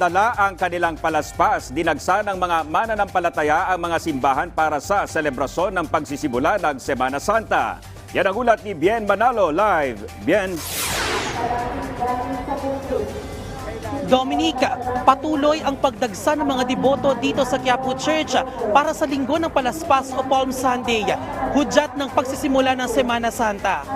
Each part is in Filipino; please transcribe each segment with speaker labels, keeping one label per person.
Speaker 1: dala ang kanilang palaspas. Dinagsa ng mga mananampalataya ang mga simbahan para sa selebrasyon ng pagsisimula ng Semana Santa. Yan ang ulat ni Bien Manalo live. Bien.
Speaker 2: Dominic, patuloy ang pagdagsa ng mga deboto dito sa Quiapo Church para sa linggo ng Palaspas o Palm Sunday, hudyat ng pagsisimula ng Semana Santa.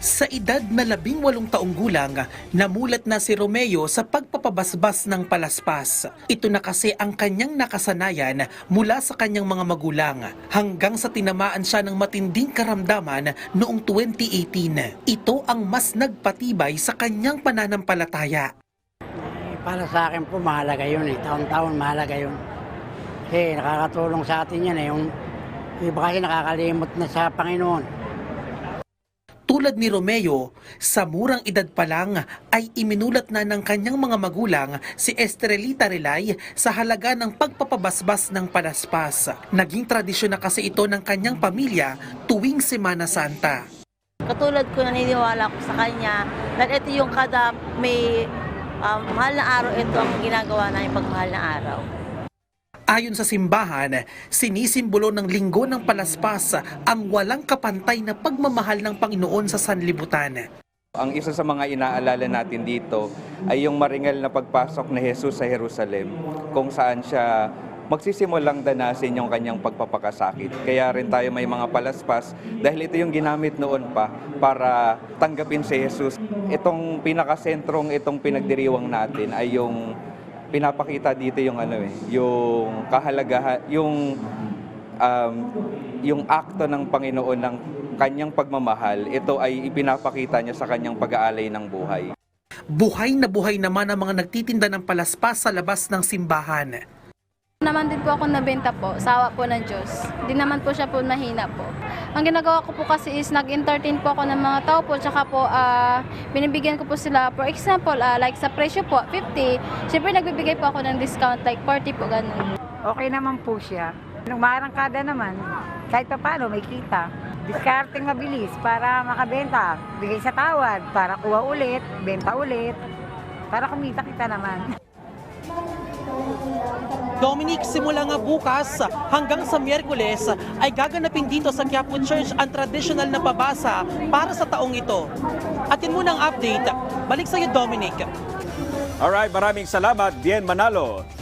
Speaker 2: Sa edad na labing walong taong gulang, namulat na si Romeo sa pagpapabasbas ng palaspas. Ito na kasi ang kanyang nakasanayan mula sa kanyang mga magulang hanggang sa tinamaan siya ng matinding karamdaman noong 2018. Ito ang mas nagpatibay sa kanyang pananampalataya.
Speaker 3: Eh, Para sa akin po, mahalaga yun eh. Taon-taon mahalaga yun. Kasi nakakatulong sa atin yan eh. Yung iba kasi nakakalimot na sa Panginoon.
Speaker 2: Tulad ni Romeo, sa murang edad pa lang ay iminulat na ng kanyang mga magulang si Estrelita Relay sa halaga ng pagpapabasbas ng palaspas. Naging tradisyon na kasi ito ng kanyang pamilya tuwing Semana Santa.
Speaker 4: Katulad ko naniniwala ko sa kanya dahil ito yung kada may um, mahal na araw, ito ang ginagawa namin pag mahal na araw.
Speaker 2: Ayon sa simbahan, sinisimbolo ng linggo ng palaspas ang walang kapantay na pagmamahal ng Panginoon sa sanlibutan.
Speaker 5: Ang isa sa mga inaalala natin dito ay yung maringal na pagpasok ni Jesus sa Jerusalem kung saan siya magsisimulang danasin yung kanyang pagpapakasakit. Kaya rin tayo may mga palaspas dahil ito yung ginamit noon pa para tanggapin si Jesus. Itong pinakasentrong itong pinagdiriwang natin ay yung pinapakita dito yung ano eh, yung kahalagahan, yung um, yung akto ng Panginoon ng kanyang pagmamahal, ito ay ipinapakita niya sa kanyang pag-aalay ng buhay.
Speaker 2: Buhay na buhay naman ang mga nagtitinda ng palaspas sa labas ng simbahan.
Speaker 6: Naman din po ako nabenta po, sawa po ng Diyos. Di naman po siya po mahina po. Ang ginagawa ko po kasi is nag-entertain po ako ng mga tao po, tsaka po ah, binibigyan ko po sila, for example, ah, like sa presyo po, 50, syempre nagbibigay po ako ng discount, like 40 po, ganun.
Speaker 7: okay naman po siya. Nung marangkada naman, kahit pa paano may kita. Discarding mabilis para makabenta. Bigay sa tawad para kuha ulit, benta ulit. Para kumita kita naman.
Speaker 2: Dominic, simula nga bukas hanggang sa Miyerkules ay gaganapin dito sa Quiapo Church ang traditional na pabasa para sa taong ito. At yun muna ang update. Balik sa iyo, Dominic.
Speaker 1: Alright, maraming salamat Bien Manalo.